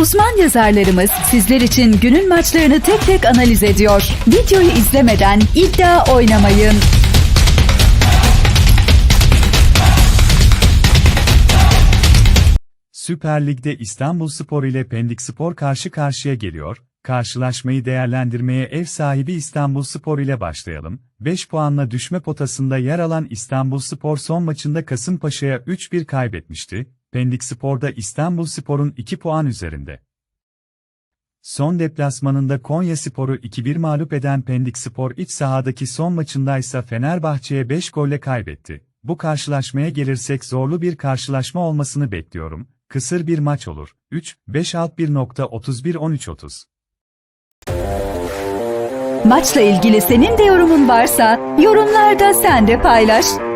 Uzman yazarlarımız sizler için günün maçlarını tek tek analiz ediyor. Videoyu izlemeden iddia oynamayın. Süper Lig'de İstanbulspor ile Pendikspor karşı karşıya geliyor. Karşılaşmayı değerlendirmeye ev sahibi İstanbulspor ile başlayalım. 5 puanla düşme potasında yer alan İstanbulspor son maçında Kasımpaşa'ya 3-1 kaybetmişti. Pendikspor da İstanbulspor'un 2 puan üzerinde. Son deplasmanında Konyaspor'u 2-1 mağlup eden Pendikspor iç sahadaki son maçındaysa Fenerbahçe'ye 5 golle kaybetti. Bu karşılaşmaya gelirsek zorlu bir karşılaşma olmasını bekliyorum. Kısır bir maç olur. 3, 5 alt 1.31-13-30. Maçla ilgili senin de yorumun varsa yorumlarda sen de paylaş.